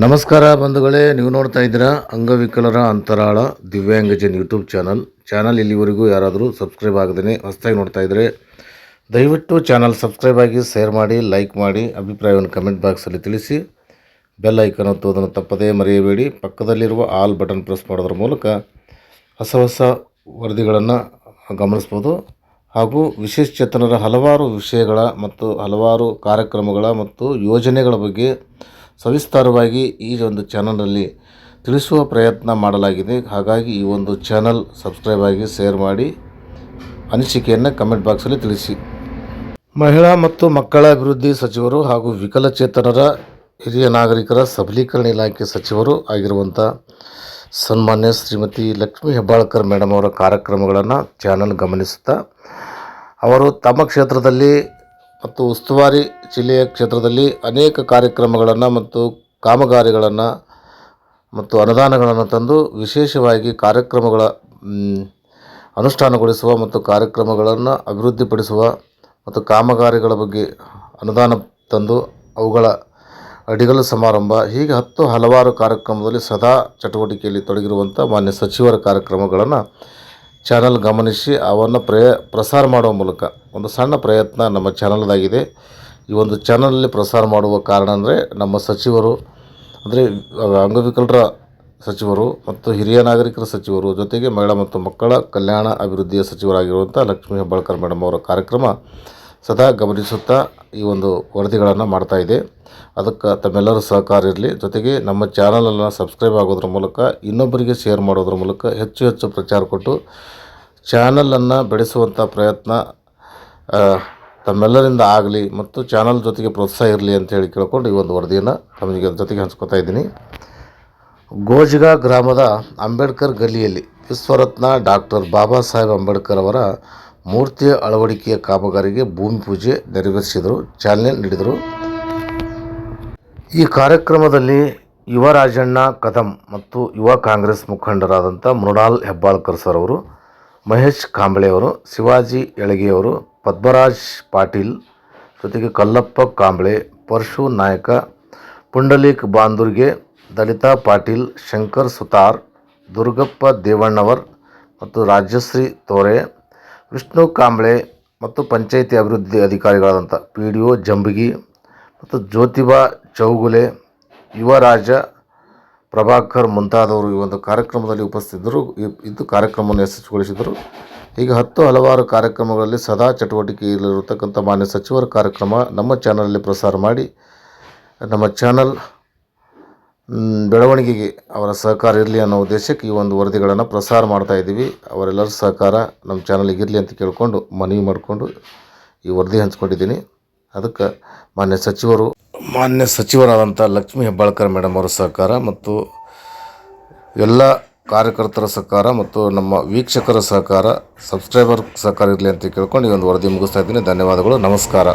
ನಮಸ್ಕಾರ ಬಂಧುಗಳೇ, ನೀವು ನೋಡ್ತಾ ಇದ್ದೀರಾ ಅಂಗವಿಕಲರ ಅಂತರಾಳ ದಿವ್ಯಾಂಗಜನ್ ಯೂಟ್ಯೂಬ್ ಚಾನಲ್. ಚಾನಲ್ ಇಲ್ಲಿವರೆಗೂ ಯಾರಾದರೂ ಸಬ್ಸ್ಕ್ರೈಬ್ ಆಗದೇ ಹೊಸ್ದಾಗಿ ನೋಡ್ತಾ ಇದ್ದರೆ ದಯವಿಟ್ಟು ಚಾನಲ್ ಸಬ್ಸ್ಕ್ರೈಬ್ ಆಗಿ ಶೇರ್ ಮಾಡಿ, ಲೈಕ್ ಮಾಡಿ, ಅಭಿಪ್ರಾಯವನ್ನು ಕಮೆಂಟ್ ಬಾಕ್ಸಲ್ಲಿ ತಿಳಿಸಿ. ಬೆಲ್ ಐಕನ್ ಒತ್ತುವುದನ್ನು ತಪ್ಪದೇ ಮರೆಯಬೇಡಿ. ಪಕ್ಕದಲ್ಲಿರುವ ಆಲ್ ಬಟನ್ ಪ್ರೆಸ್ ಮಾಡೋದ್ರ ಮೂಲಕ ಹೊಸ ಹೊಸ ವರದಿಗಳನ್ನು ಗಮನಿಸ್ಬೋದು. ಹಾಗೂ ವಿಶೇಷಚೇತನರ ಹಲವಾರು ವಿಷಯಗಳ ಮತ್ತು ಹಲವಾರು ಕಾರ್ಯಕ್ರಮಗಳ ಮತ್ತು ಯೋಜನೆಗಳ ಬಗ್ಗೆ ಸವಿಸ್ತಾರವಾಗಿ ಈ ಒಂದು ಚಾನಲಲ್ಲಿ ತಿಳಿಸುವ ಪ್ರಯತ್ನ ಮಾಡಲಾಗಿದೆ. ಹಾಗಾಗಿ ಈ ಒಂದು ಚಾನಲ್ ಸಬ್ಸ್ಕ್ರೈಬ್ ಆಗಿ ಶೇರ್ ಮಾಡಿ ಅನಿಸಿಕೆಯನ್ನು ಕಮೆಂಟ್ ಬಾಕ್ಸಲ್ಲಿ ತಿಳಿಸಿ. ಮಹಿಳಾ ಮತ್ತು ಮಕ್ಕಳ ಅಭಿವೃದ್ಧಿ ಸಚಿವರು ಹಾಗೂ ವಿಕಲಚೇತನರ ಹಿರಿಯ ನಾಗರಿಕರ ಸಬಲೀಕರಣ ಇಲಾಖೆ ಸಚಿವರು ಆಗಿರುವಂಥ ಸನ್ಮಾನ್ಯ ಶ್ರೀಮತಿ ಲಕ್ಷ್ಮೀ ಹೆಬ್ಬಾಳ್ಕರ್ ಮೇಡಮ್ ಅವರ ಕಾರ್ಯಕ್ರಮಗಳನ್ನು ಚಾನಲ್ ಗಮನಿಸುತ್ತಾ, ಅವರು ತಮ್ಮ ಕ್ಷೇತ್ರದಲ್ಲಿ ಮತ್ತು ಉಸ್ತುವಾರಿ ಜಿಲ್ಲೆಯ ಕ್ಷೇತ್ರದಲ್ಲಿ ಅನೇಕ ಕಾರ್ಯಕ್ರಮಗಳನ್ನು ಮತ್ತು ಕಾಮಗಾರಿಗಳನ್ನು ಮತ್ತು ಅನುದಾನಗಳನ್ನು ತಂದು ವಿಶೇಷವಾಗಿ ಕಾರ್ಯಕ್ರಮಗಳ ಅನುಷ್ಠಾನಗೊಳಿಸುವ ಮತ್ತು ಕಾರ್ಯಕ್ರಮಗಳನ್ನು ಅಭಿವೃದ್ಧಿಪಡಿಸುವ ಮತ್ತು ಕಾಮಗಾರಿಗಳ ಬಗ್ಗೆ ಅನುದಾನ ತಂದು ಅವುಗಳ ಅಡಿಗಲು ಸಮಾರಂಭ, ಹೀಗೆ ಹತ್ತು ಹಲವಾರು ಕಾರ್ಯಕ್ರಮದಲ್ಲಿ ಸದಾ ಚಟುವಟಿಕೆಯಲ್ಲಿ ತೊಡಗಿರುವಂಥ ಮಾನ್ಯ ಸಚಿವರ ಕಾರ್ಯಕ್ರಮಗಳನ್ನು ಚಾನಲ್ ಗಮನಿಸಿ ಅವನ್ನು ಪ್ರಯ ಪ್ರಸಾರ ಮಾಡುವ ಮೂಲಕ. ಒಂದು ಸಣ್ಣ ಪ್ರಯತ್ನ ನಮ್ಮ ಚಾನಲ್ದಾಗಿದೆ ಈ ಒಂದು ಚಾನಲಲ್ಲಿ ಪ್ರಸಾರ ಮಾಡುವ ಕಾರಣ ಅಂದರೆ ನಮ್ಮ ಸಚಿವರು, ಅಂದರೆ ಅಂಗವಿಕಲರ ಸಚಿವರು ಮತ್ತು ಹಿರಿಯ ನಾಗರಿಕರ ಸಚಿವರು ಜೊತೆಗೆ ಮಹಿಳಾ ಮತ್ತು ಮಕ್ಕಳ ಕಲ್ಯಾಣ ಅಭಿವೃದ್ಧಿಯ ಸಚಿವರಾಗಿರುವಂಥ ಲಕ್ಷ್ಮೀ ಹೆಬ್ಬಾಳ್ಕರ್ ಮೇಡಮ್ ಅವರ ಕಾರ್ಯಕ್ರಮ ಸದಾ ಗಮನಿಸುತ್ತಾ ಈ ಒಂದು ವರದಿಗಳನ್ನು ಮಾಡ್ತಾ ಇದೆ. ಅದಕ್ಕೆ ತಮ್ಮೆಲ್ಲರೂ ಸಹಕಾರ ಇರಲಿ. ಜೊತೆಗೆ ನಮ್ಮ ಚಾನಲನ್ನು ಸಬ್ಸ್ಕ್ರೈಬ್ ಆಗೋದ್ರ ಮೂಲಕ ಇನ್ನೊಬ್ಬರಿಗೆ ಶೇರ್ ಮಾಡೋದ್ರ ಮೂಲಕ ಹೆಚ್ಚು ಹೆಚ್ಚು ಪ್ರಚಾರ ಕೊಟ್ಟು ಚಾನಲನ್ನು ಬೆಳೆಸುವಂಥ ಪ್ರಯತ್ನ ತಮ್ಮೆಲ್ಲರಿಂದ ಆಗಲಿ ಮತ್ತು ಚಾನಲ್ ಜೊತೆಗೆ ಪ್ರೋತ್ಸಾಹ ಇರಲಿ ಅಂತ ಹೇಳಿ ಕೇಳ್ಕೊಂಡು ಈ ಒಂದು ವರದಿಯನ್ನು ತಮಗೆ ಜೊತೆಗೆ ಹಂಚ್ಕೋತಾ ಇದ್ದೀನಿ. ಗೋಜ್ಗ ಗ್ರಾಮದ ಅಂಬೇಡ್ಕರ್ ಗಲ್ಲಿಯಲ್ಲಿ ವಿಶ್ವರತ್ನ ಡಾಕ್ಟರ್ ಬಾಬಾ ಸಾಹೇಬ್ ಅಂಬೇಡ್ಕರ್ ಅವರ ಮೂರ್ತಿಯ ಅಳವಡಿಕೆಯ ಕಾಮಗಾರಿಗೆ ಭೂಮಿ ಪೂಜೆ ನೆರವೇರಿಸಿದರು. ಚಾಲನೆ ನೀಡಿದರು. ಈ ಕಾರ್ಯಕ್ರಮದಲ್ಲಿ ಯುವ ರಾಜಣ್ಣ, ಕದಂ ಮತ್ತು ಯುವ ಕಾಂಗ್ರೆಸ್ ಮುಖಂಡರಾದಂಥ ಮೃಣಾಲ್ ಹೆಬ್ಬಾಳ್ಕರ್ ಸರ್ ಅವರು, ಮಹೇಶ್ ಕಾಂಬಳೆಯವರು ಶಿವಾಜಿ ಎಳಗೆಯವರು ಪದ್ಮರಾಜ್ ಪಾಟೀಲ್ ಜೊತೆಗೆ ಕಲ್ಲಪ್ಪ ಕಾಂಬಳೆ, ಪರಶು ನಾಯಕ, ಪುಂಡಲೀಕ್ ಬಾಂದುರ್ಗೆ, ದಲಿತಾ ಪಾಟೀಲ್, ಶಂಕರ್ ಸುತಾರ್, ದುರ್ಗಪ್ಪ ದೇವಣ್ಣವರ್ ಮತ್ತು ರಾಜಶ್ರೀ ತೋರೆ ವಿಷ್ಣು ಕಾಂಬಳೆ ಮತ್ತು ಪಂಚಾಯಿತಿ ಅಭಿವೃದ್ಧಿ ಅಧಿಕಾರಿಗಳಾದಂಥ ಪಿ ಡಿ ಒ ಜಂಬಗಿ ಮತ್ತು ಜ್ಯೋತಿಬಾ ಚೌಗುಲೆ, ಯುವರಾಜ, ಪ್ರಭಾಕರ್ ಮುಂತಾದವರು ಈ ಒಂದು ಕಾರ್ಯಕ್ರಮದಲ್ಲಿ ಉಪಸ್ಥಿತರು. ಇದ್ದು ಕಾರ್ಯಕ್ರಮವನ್ನು ಯಶಸ್ವಿಗೊಳಿಸಿದರು. ಹೀಗೆ ಹತ್ತು ಹಲವಾರು ಕಾರ್ಯಕ್ರಮಗಳಲ್ಲಿ ಸದಾ ಚಟುವಟಿಕೆಯಲ್ಲಿರತಕ್ಕಂಥ ಮಾನ್ಯ ಸಚಿವರ ಕಾರ್ಯಕ್ರಮ ನಮ್ಮ ಚಾನಲಲ್ಲಿ ಪ್ರಸಾರ ಮಾಡಿ ನಮ್ಮ ಚಾನಲ್ ಬೆಳವಣಿಗೆಗೆ ಅವರ ಸಹಕಾರ ಇರಲಿ ಅನ್ನೋ ಉದ್ದೇಶಕ್ಕೆ ಈ ಒಂದು ವರದಿಗಳನ್ನು ಪ್ರಸಾರ ಮಾಡ್ತಾ ಇದ್ದೀವಿ. ಅವರೆಲ್ಲರ ಸಹಕಾರ ನಮ್ಮ ಚಾನಲಿಗೆ ಇರಲಿ ಅಂತ ಕೇಳಿಕೊಂಡು ಮನವಿ ಮಾಡಿಕೊಂಡು ಈ ವರದಿ ಹಂಚ್ಕೊಂಡಿದ್ದೀನಿ. ಅದಕ್ಕೆ ಮಾನ್ಯ ಸಚಿವರು, ಮಾನ್ಯ ಸಚಿವರಾದಂಥ ಲಕ್ಷ್ಮೀ ಹೆಬ್ಬಾಳ್ಕರ್ ಮೇಡಮ್ ಅವರ ಸಹಕಾರ ಮತ್ತು ಎಲ್ಲ ಕಾರ್ಯಕರ್ತರ ಸಹಕಾರ ಮತ್ತು ನಮ್ಮ ವೀಕ್ಷಕರ ಸಹಕಾರ ಸಬ್ಸ್ಕ್ರೈಬರ್ ಸಹಕಾರ ಇರಲಿ ಅಂತ ಕೇಳ್ಕೊಂಡು ಈ ಒಂದು ವರದಿ ಮುಗಿಸ್ತಾ ಇದ್ದೀನಿ. ಧನ್ಯವಾದಗಳು, ನಮಸ್ಕಾರ.